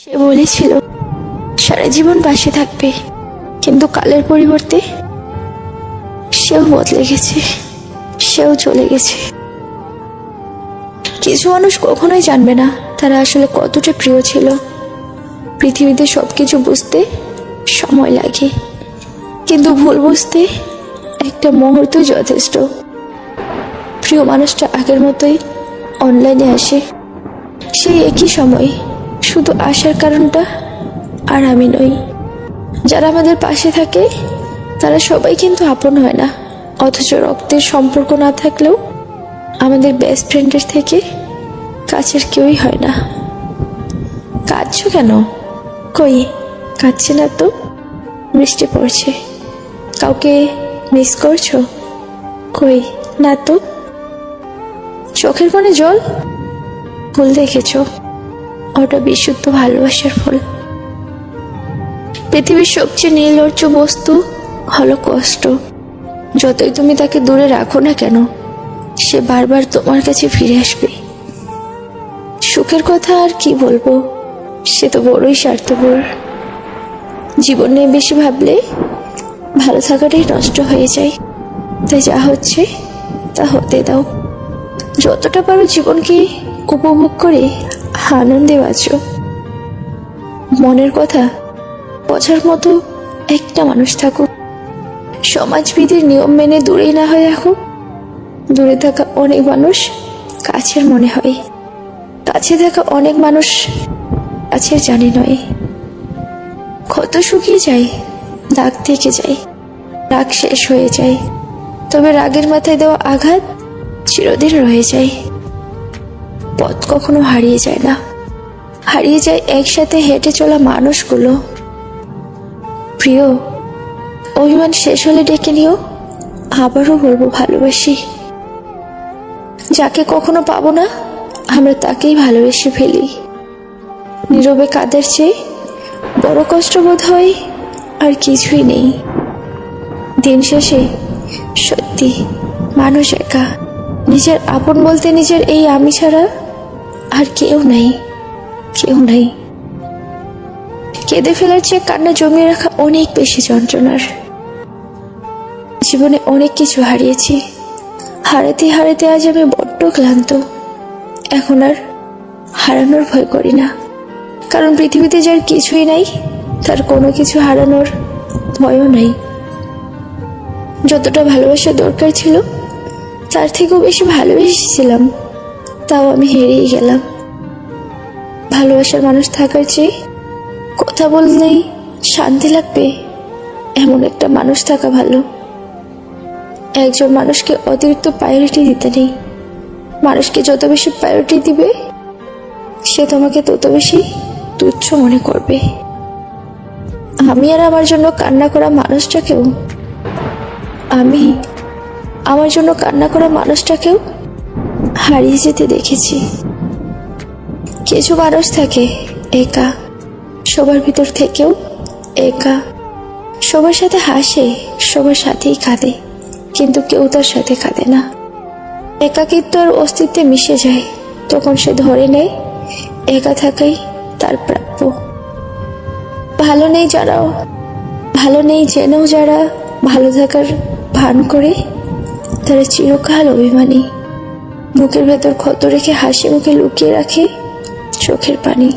সে বলেছিল, সারা জীবন পাশে থাকবে, কিন্তু কালের পরিবর্তে সেও বদলে গেছে, সেও চলে গেছে। কিছু মানুষ কখনোই জানবে না তারা আসলে কতটা প্রিয় ছিল। পৃথিবীতে সবকিছু বুঝতে সময় লাগে, কিন্তু ভুল বুঝতে একটা মুহূর্ত যথেষ্ট। প্রিয় মানুষটা আগের মতোই অনলাইনে আসে, সেই একই সময় শুধু আসার কারণটা আর আমি নই। যারা আমাদের পাশে থাকে, তারা সবাই কিন্তু আপন হয় না। অথচ রক্তের সম্পর্ক না থাকলেও আমাদের বেস্ট ফ্রেন্ডের থেকে কাছের কেউই হয় না। কাঁদছো কেন? কই, কাঁদছে না তো? বৃষ্টি পড়ছে। কাউকে মিস করছ? কই, না তো? চোখের কোণে জল? ফুল দেখেছ। ওটা বিশুদ্ধ ভালোবাসার ফল। পৃথিবীর সবচেয়ে নির্লজ্জ বস্তু হলো কষ্ট। যতই তুমি তাকে দূরে রাখো না কেন, সে বারবার তোমার কাছে ফিরে আসবে। সুখের কথা আর কি বলব? সে তো বড়ই স্বার্থপর। জীবন নিয়ে বেশি ভাবলে ভালো থাকাটাই নষ্ট হয়ে যায়। তাই যা হচ্ছে, তা হতে দাও। যতটা পারো জীবনকে উপভোগ করে আনন্দে বাঁচো। মনের কথা বোঝার মতো একটা মানুষ থাকুক। সমাজবিধির নিয়ম মেনে দূরেই না হয় এখন। দূরে থাকা অনেক মানুষ কাছের মনে হয়। কাছে থাকা অনেক মানুষ কাছের জানি নয়। ক্ষত শুকিয়ে যায় দাগ থেকে যায়, রাগ শেষ হয়ে যায়। তবে রাগের মাথায় দেওয়া আঘাত চিরদিন রয়ে যায়। পথ কখনো হারিয়ে যায় না। হারিয়ে যায় একসাথে হেঁটে চলা মানুষগুলো। প্রিয়, অভিমান শেষ হলে ডেকে নিও। আবারও বলব ভালোবাসি। যাকে কখনো পাবো না, আমরা তাকেই ভালোবেসে ফেলি। নীরবে কাদের চেয়ে বড় কষ্ট বোধ হয় আর কিছুই নেই। দিন শেষে সত্যি মানুষ একা। নিজের আপন বলতে নিজের এই আমি ছাড়া আর কেউ নেই কেউ নেই। কেঁদে ফেলার চেয়ে কান্না জমিয়ে রাখা অনেক বেশি যন্ত্রণার। জীবনে অনেক কিছু হারিয়েছি। হারাতে হারাতে আজ আমি বড্ড ক্লান্ত। এখন আর হারানোর ভয় করি না। কারণ পৃথিবীতে যার কিছুই নাই, তার কোনো কিছু হারানোর ভয়ও নাই। যতটা ভালোবাসা দরকার ছিল, তার থেকেও বেশি ভালোবেসেছিলাম। তাও আমি হেরেই গেলাম। ভালোবাসার মানুষ থাকার চেয়ে কথা বললেই শান্তি লাগবে। এমন একটা মানুষ থাকা ভালো। একজন মানুষকে অতিরিক্ত প্রায়োরিটি দিতে নেই। মানুষকে যত বেশি প্রায়োরিটি দিবে, সে তোমাকে তত বেশি তুচ্ছ মনে করবে। আমি আর আমার জন্য কান্না করা মানুষটাকেও, আমি আমার জন্য কান্না করা মানুষটাকেও হারিয়ে যেতে দেখেছি। কিছু মানুষ থাকে একা। সবার ভিতর থেকেও একা। সবার সাথে হাসে, সবার সাথেই কাঁদে। কিন্তু কেউ তার সাথে কাঁদে না। একাকিত্ব আর অস্তিত্বে মিশে যায়। তখন সে ধরে নেয়, একা থাকাই তার প্রাপ্য। ভালো নেই যারাও, ভালো নেই জেনেও যারা ভালো থাকার ভান করে, তারা চিরকাল অভিমানী। বুকের ভেতর ক্ষত রেখে হাসি মুখে লুকিয়ে রাখে চোখের পানি।